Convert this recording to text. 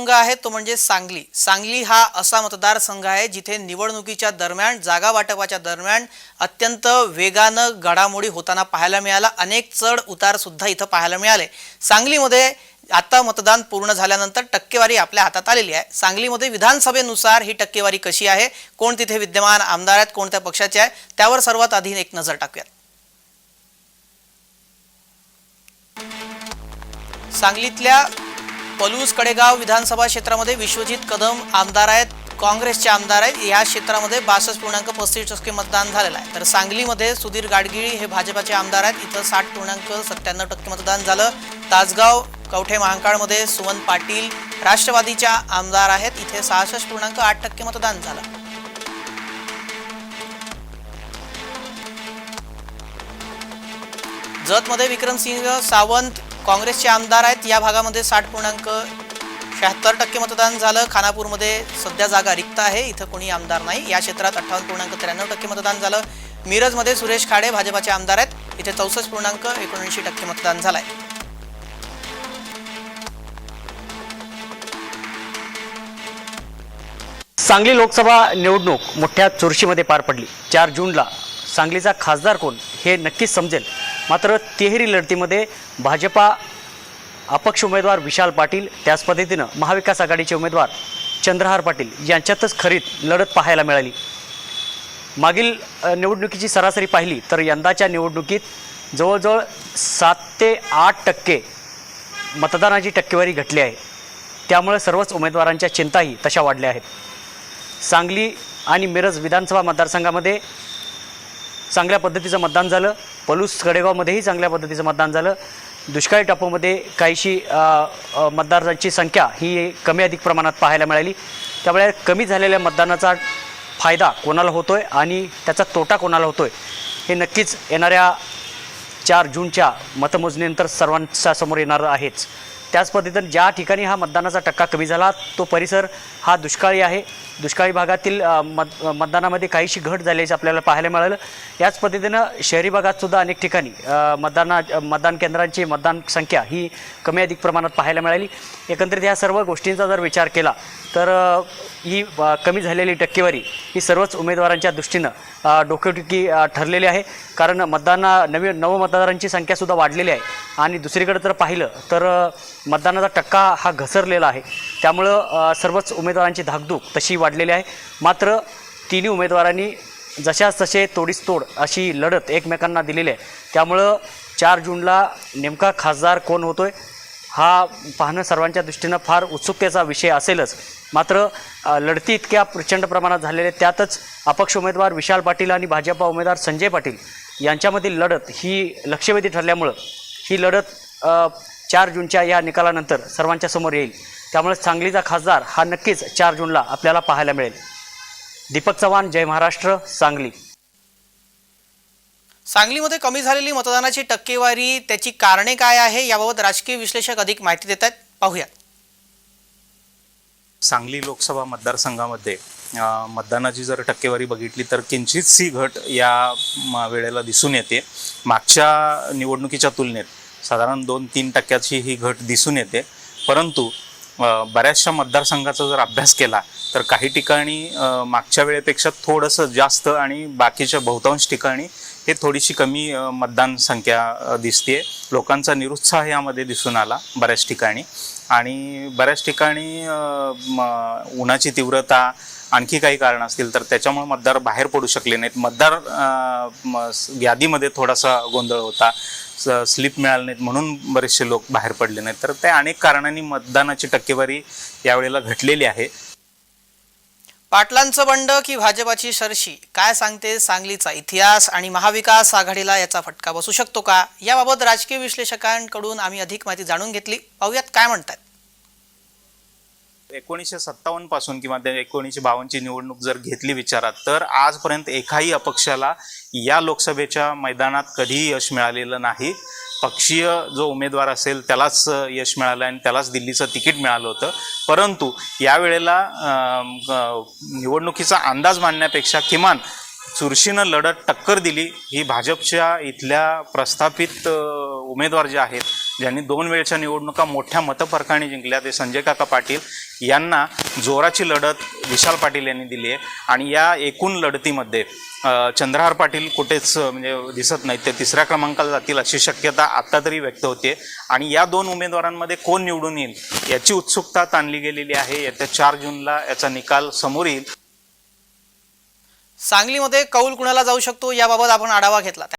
संघ आहे तो म्हणजे सांगली. सांगली हा असा मतदारसंघ आहे जिथे निवडणुकीच्या दरम्यान जागा वाटपाच्या दरम्यान अत्यंत वेगानं घडामोडी होताना पाहायला मिळाला. अनेक चढ उतार सुद्धा इथं पाहायला मिळाले. सांगलीमध्ये आता मतदान पूर्ण झाल्यानंतर टक्केवारी आपल्या हातात आलेली आहे. सांगलीमध्ये विधानसभेनुसार ही टक्केवारी कशी आहे? कोण तिथे विद्यमान आमदार आहेत? कोणत्या पक्षाचे आहे त्यावर सर्वात आधी एक नजर टाकूयात. सांगलीतल्या पलूस कडेगाव विधानसभा क्षेत्रामध्ये विश्वजित कदम आमदार आहेत. काँग्रेसचे आमदार आहेत. या क्षेत्रामध्ये बासष्ट पूर्णांक पस्तीस टक्के मतदान झालेलं आहे. तर सांगलीमध्ये सुधीर गाडगिळी हे भाजपाचे आमदार आहेत. इथं साठ पूर्णांक सत्त्याण्णव टक्के मतदान झालं. तासगाव कवठे महांकाळमध्ये सुमन पाटील राष्ट्रवादीच्या आमदार आहेत. इथे सहासष्ट पूर्णांक आठ टक्के मतदान झालं. जतमध्ये विक्रमसिंह सावंत काँग्रेसचे आमदार आहेत. या भागामध्ये साठ पूर्णांक शहात्तर टक्के मतदान झालं. खानापूरमध्ये सध्या जागा रिक्त आहे. इथं कोणी आमदार नाही. या क्षेत्रात अठ्ठावन्न पूर्णांक त्र्याण्णव टक्के मतदान झालं. मिरजमध्ये सुरेश खाडे भाजपाचे आमदार आहेत. इथे चौसष्ट पूर्णांक एकोणऐंशी टक्के मतदान झालंय. सांगली लोकसभा निवडणूक मोठ्या चुरशीमध्ये पार पडली. चार जूनला सांगलीचा खासदार कोण हे नक्कीच समजेल. मात्र तिहेरी लढतीमध्ये भाजपा अपक्ष उमेदवार विशाल पाटील त्याच पद्धतीनं महाविकास आघाडीचे उमेदवार चंद्रहार पाटील यांच्यातच खरीत लढत पाहायला मिळाली. मागील निवडणुकीची सरासरी पाहिली तर यंदाच्या निवडणुकीत जवळजवळ सात ते आठ टक्के मतदानाची टक्केवारी घटली आहे. त्यामुळे सर्वच उमेदवारांच्या चिंताही तशा वाढल्या आहेत. सांगली आणि मिरज विधानसभा मतदारसंघामध्ये चांगल्या पद्धतीचं मतदान झालं. पलूस कडेगावमध्येही चांगल्या पद्धतीचं मतदान झालं. दुष्काळी टापूमध्ये काहीशी मतदारांची संख्या ही कमी अधिक प्रमाणात पाहायला मिळाली. त्यामुळे कमी झालेल्या मतदानाचा फायदा कोणाला होतो आहे आणि त्याचा तोटा कोणाला होतो आहे हे नक्कीच येणाऱ्या चार जूनच्या मतमोजणीनंतर सर्वांच्या समोर येणार आहेच. त्याच पद्धतीनं ज्या ठिकाणी हा मतदानाचा टक्का कमी झाला तो परिसर हा दुष्काळी आहे. दुष्काळी भागातील मत मतदानामध्ये काहीशी घट झाल्याचे आपल्याला पाहायला मिळालं. याच पद्धतीनं शहरी भागातसुद्धा अनेक ठिकाणी मतदाना मतदान केंद्रांची मतदान संख्या ही कमी अधिक प्रमाणात पाहायला मिळाली. एकंदरीत ह्या सर्व गोष्टींचा जर विचार केला तर ही कमी झालेली टक्केवारी ही सर्वच उमेदवारांच्या दृष्टीनं डोकेटुकी ठरलेली आहे. कारण मतदाना नवीन नवमतदारांची संख्यासुद्धा वाढलेली आहे. आणि दुसरीकडे जर पाहिलं तर मतदानाचा टक्का हा घसरलेला आहे. त्यामुळं सर्वच उमेदवारांची धाकधूक तशी वाढलेली आहे. मात्र तिन्ही उमेदवारांनी जशाच तसे तोडीस तोड अशी लढत एकमेकांना दिलेली आहे. त्यामुळं चार जूनला नेमका खासदार कोण होतो आहे हा पाहणं सर्वांच्या दृष्टीनं फार उत्सुकतेचा विषय असेलच. मात्र लढती इतक्या प्रचंड प्रमाणात झालेल्या आहेत. त्यातच अपक्ष उमेदवार विशाल पाटील आणि भाजपा उमेदवार संजय पाटील यांच्यामधील लढत ही लक्षवेधी ठरल्यामुळं ही लढत चार जूनच्या या निकालानंतर सर्वांच्या समोर येईल. त्यामुळे सांगलीचा खासदार हा नक्कीच चार जूनला आपल्याला पाहायला मिळेल. दीपक चव्हाण जय महाराष्ट्र सांगली. सांगलीमध्ये कमी झालेली मतदानाची टक्केवारी त्याची कारणे काय आहे याबाबत राजकीय विश्लेषक अधिक माहिती देत आहेत. पाहूयात. सांगली लोकसभा मतदारसंघामध्ये मतदानाची जर टक्केवारी बघितली तर किंचितशी घट या वेळेला दिसून येते. मागच्या निवडणुकीच्या तुलनेत साधारण दोन तीन टक्क्याची ही घट दिसून येते. परंतु बऱ्याचशा मतदारसंघाचा जर अभ्यास केला तर काही ठिकाणी मागच्या वेळेपेक्षा थोडंसं जास्त आणि बाकीच्या बहुतांश ठिकाणी हे थोडीशी कमी मतदान संख्या दिसते लोकांचा निरुत्साह यामध्ये दिसून आला बऱ्याच ठिकाणी. आणि बऱ्याच ठिकाणी म, उन्हाची तीव्रता आणखी काही कारण असतील तर त्याच्यामुळे मतदार बाहेर पडू शकले नाहीत. मतदार म, यादीमध्ये थोडासा गोंधळ होता. स्लिप मिळाले नाहीत म्हणून बरेचसे लोक बाहेर पडले नाहीत. तर त्या अनेक कारणांनी मतदानाची टक्केवारी यावेळेला घटलेली आहे. पाटलांचं बंड की भाजपाची सरशी? काय सांगते सांगलीचा इतिहास आणि महाविकास आघाडीला याचा फटका बसू शकतो का? याबाबत राजकीय विश्लेषकांकडून आम्ही अधिक माहिती जाणून घेतली. पाहूयात काय म्हणतात एकोणीसशे सत्तावन्नपासून किंवा त्या एकोणीसशे बावन्नची निवडणूक जर घेतली विचारात तर आजपर्यंत एकाही अपक्षाला या लोकसभेच्या मैदानात कधीही यश मिळालेलं नाही. पक्षीय जो उमेदवार असेल त्यालाच यश मिळालं आणि त्यालाच दिल्लीचं तिकीट मिळालं होतं. परंतु यावेळेला निवडणुकीचा अंदाज मांडण्यापेक्षा किमान चुरशीनं लढत टक्कर दिली ही भाजपच्या इथल्या प्रस्थापित उमेदवार जे आहेत ज्यांनी दोन वेळच्या निवडणुका मोठ्या मतफरकाने जिंकल्या ते संजय काका पाटील यांना जोराची लढत विशाल पाटील यांनी दिली आहे. आणि या एकूण लढतीमध्ये चंद्रहार पाटील कुठेच म्हणजे दिसत नाहीत. ते तिसऱ्या क्रमांकाला जातील अशी शक्यता आता तरी व्यक्त होते आणि या दोन उमेदवारांमध्ये कोण निवडून येईल याची उत्सुकता ताणली गेलेली आहे. येत्या चार जूनला याचा निकाल समोर येईल. सांगलीमध्ये कौल कुणाला जाऊ शकतो याबाबत आपण आढावा घेतला.